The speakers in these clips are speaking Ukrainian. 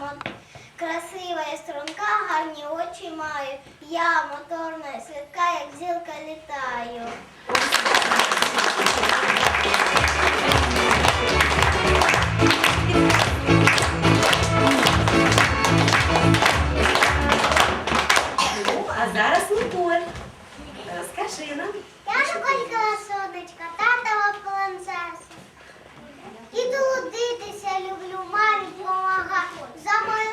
мо- красива і струнка, гарні очі маю. Я моторна і слідка, як зілка літаю. Ну, а зараз Ніколь. Розкажи нам. Я Школька сонечка, татова принцеса. Іду трудитися люблю, мамі допомагати За моїм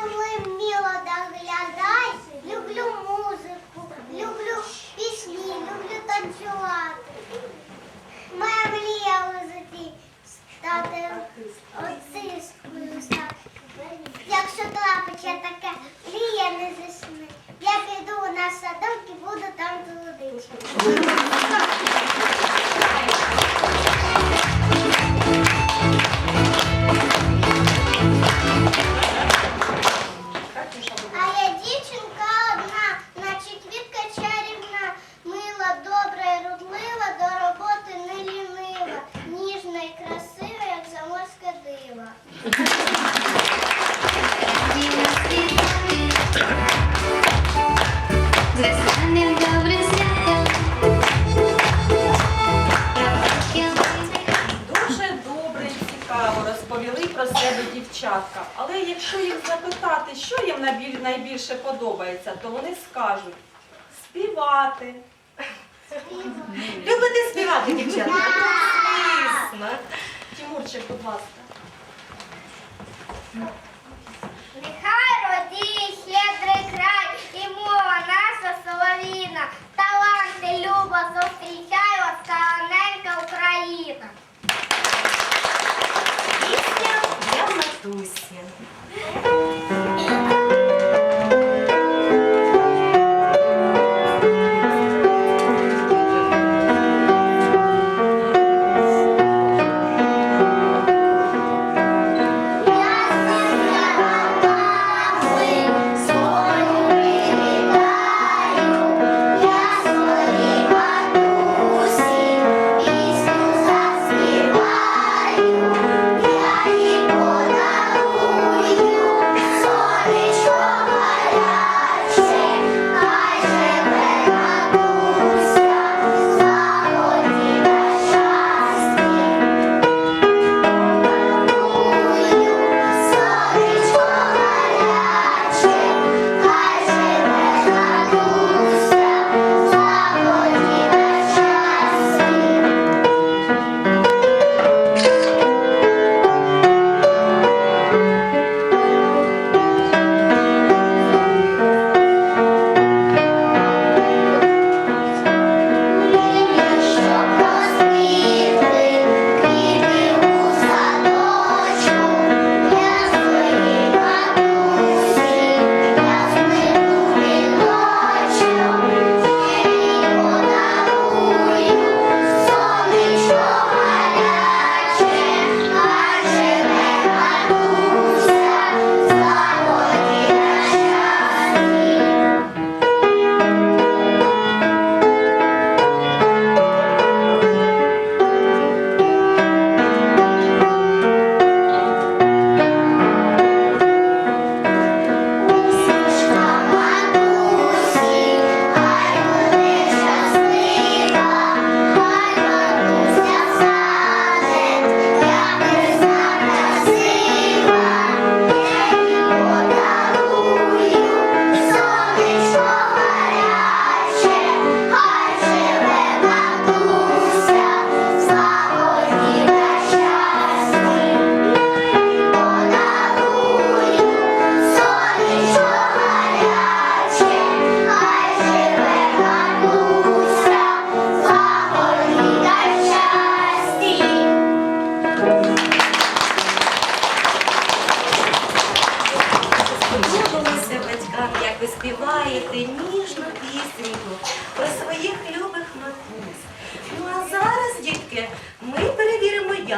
А я дівчинка одна, наче квітка чарівна, мила, добра і рудлива, до роботи не лінива, ніжна і красива, як заморська дива. Дівчатка. Але якщо їх запитати, що їм найбільше подобається, то вони скажуть співати. Любите співати, дівчата? Звісно. Тимурчик, будь ласка. Нехай родіє щедрий край і мова наша соловіна. Таланти любо зустрічай вас, славненька Україна. Пісня для матусі.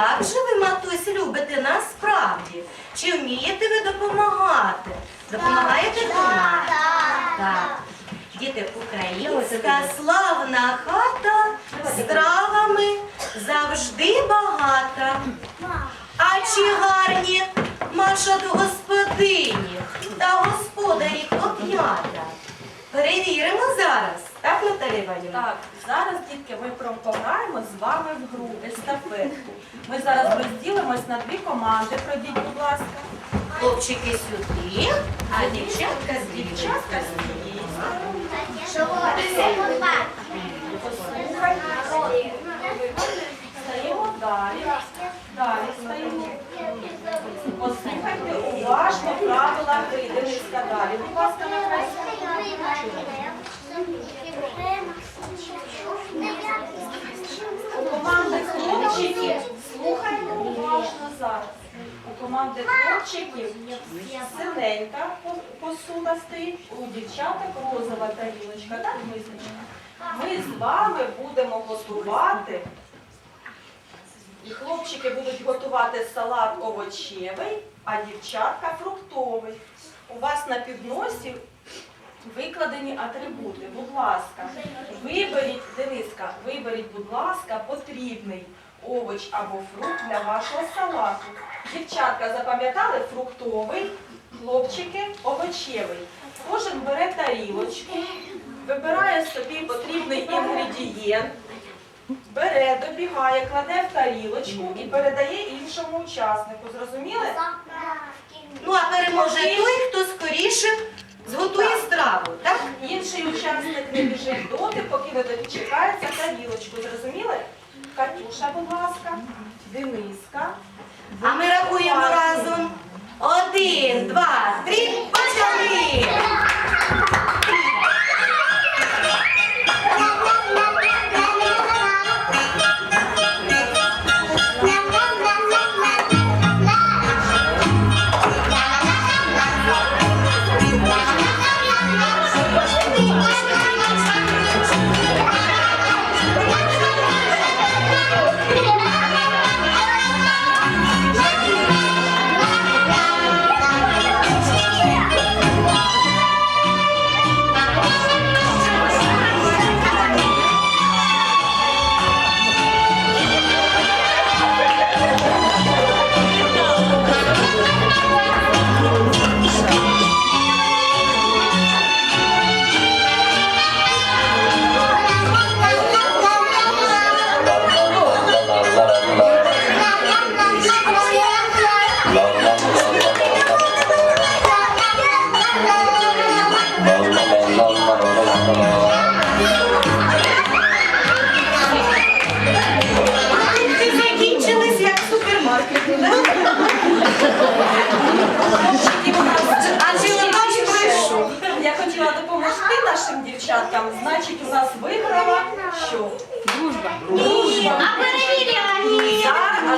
як же ви, матусь, любите насправді? Чи вмієте ви допомагати? Допомагаєте до нас? Так. Діти, українська славна хата стравами завжди багата. А чи гарні маша до господині та господарі коп'ята? Миколаївна. Так, зараз, дітки, ми про- пограємо з вами в гру естафетку. Ми зараз розділимось на дві команди. Пройдіть, будь ласка. Хлопчики сюди, а дівчатка з Дівчатка з цієї сторони. Стаємо далі. Далі стаємо. Послухайте уважно правила гри. Дениска далі. Будь ласка, нехай. У команди хлопчиків слухайте уважно зараз. У команди хлопчиків синенька по- посуда стоїть, у дівчаток розова тарілочка, так визначена. Ми з вами будемо готувати. І хлопчики будуть готувати салат овочевий, а дівчатка фруктовий. У вас на підносі викладені атрибути. Будь ласка, виберіть, Дениска, виберіть, будь ласка, потрібний овоч або фрукт для вашого салату. Дівчатка запам'ятали фруктовий, хлопчики овочевий. Кожен бере тарілочку, вибирає собі потрібний інгредієнт, бере, добігає, кладе в тарілочку і передає іншому учаснику. Зрозуміли? Ну а переможе той, хто скоріше зготує страву, так? Інший учасник не біжить доти, поки не дочекається тарілочку. Зрозуміли? Катюша, будь ласка, Дениска. А ми рахуємо разом. Один, два, три,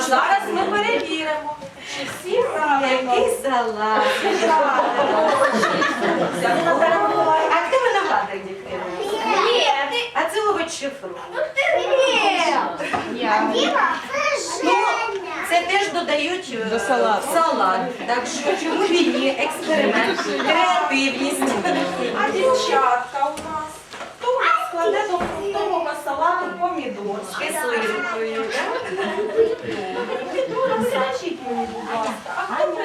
Зараз, ми перевіримо, чи всі правильно. Який салат. А хто виноградар, дітки? А це овоч чи фрукт? Ну, це теж додають е, в салат. Так що чому б і ні? Експеримент, креативність. А дівчатка у нас. Хто у нас складе до фруктового салату помідор? З кислинкою. да? Мені, будь ласка. А хто?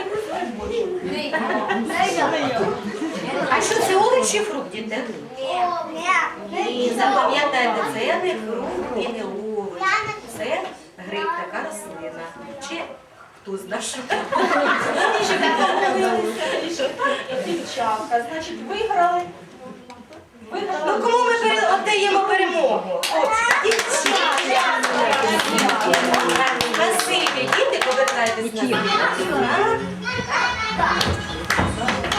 А що це овоч чи фрукт, діти? Ні, запам'ятайте, це не фрукт і не овоч. Це гриб, така рослина. Чи хто знає, що дівчатка. Значить, виграли. Ну кому ми віддаємо перемогу? Дівчата! Красиві діти, повертайтесь назад. За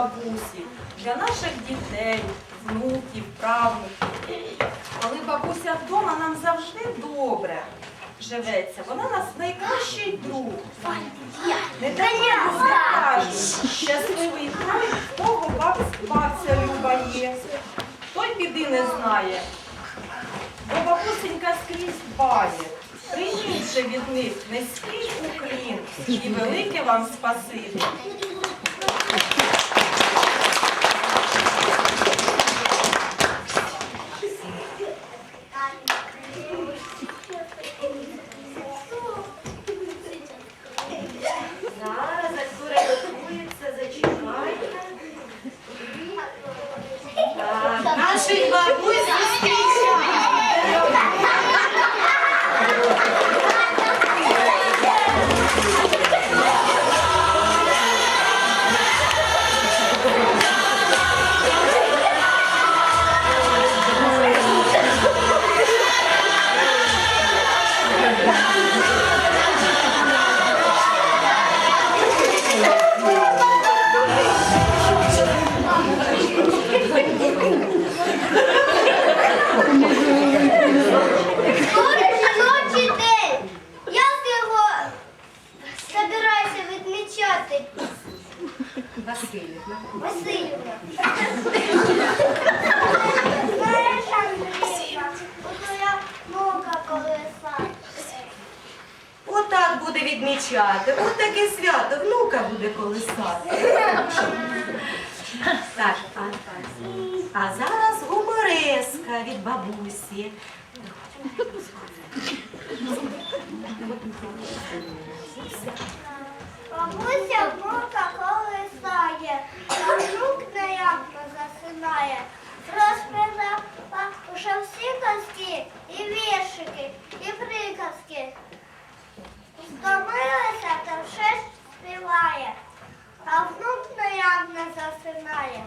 бабусі, для наших дітей, внуків, правнуків. Коли бабуся вдома, нам завжди добре живеться. Вона нас найкращий друг. Не треба щасливий той, кого бабця люба є. Той біди не знає. Бо бабусенька скрізь дбає. Прийміть від них низький уклін і велике вам спасибі. Каже, а, а зараз гумореска від бабусі. Бабуся мука колисає, а жук неярко засинає. Розпила уже всі кості і віршики, і приказки. Втомилася та вже співає а внук наявно засинає.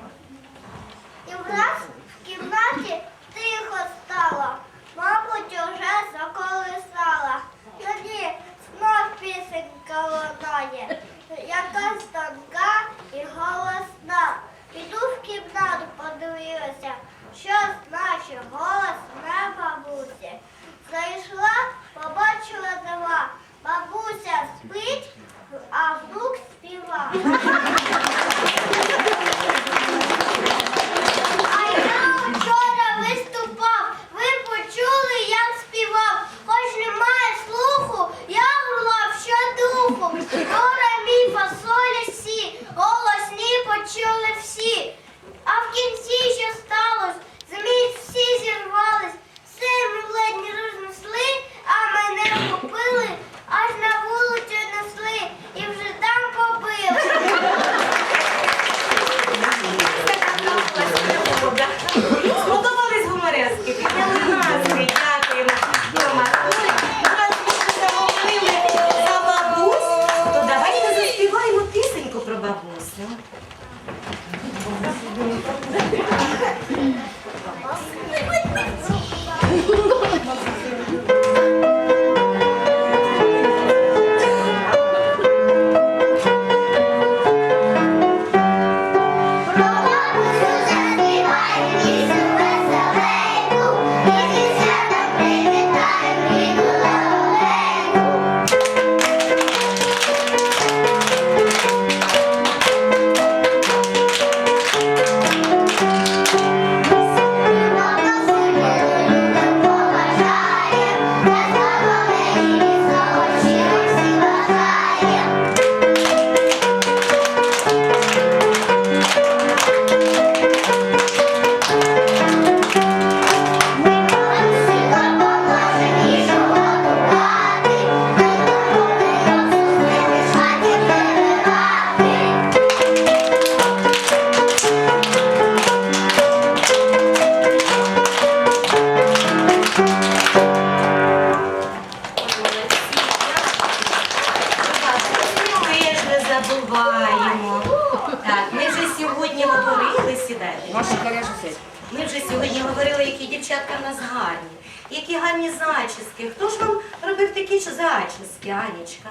скоріше за зачіски, Анічка.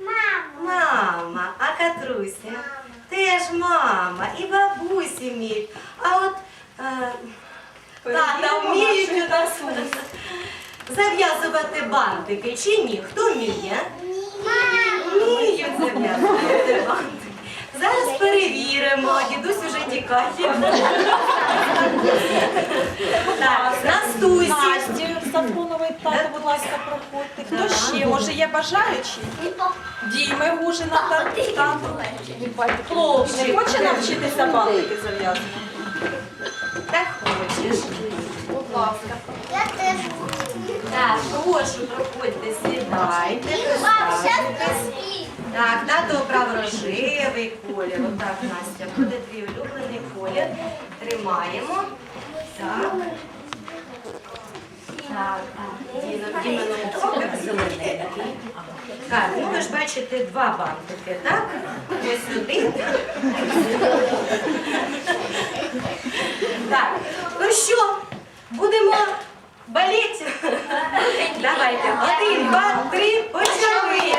Мама. Мама, а Катруся мама. теж мама і бабусі вміють. А от е, тата вміють і Катруся. зав'язувати бантики чи ні? Хто вміє? Вміють зав'язувати бантики. Зараз перевіримо, дідусь уже тікає. Так, Настусі. Сафронової тато, будь ласка, проходьте. Хто ще? Може, є бажаючі? Діми Гужина та тату. Хлопчик, хоче навчитися бантики зав'язувати? Так хочеш. Будь ласка. Я теж. Так, прошу, проходьте, сідайте. Так, тато обрав рожевий колір. Отак, Настя, буде твій улюблений колір. Тримаємо. Так. Так, так, Діна ноутбук зелененький. Так, ну ви ж бачите два бантики, так? Ось сюди. Так, ну що, будемо боліти? Давайте, один, два, три, почали.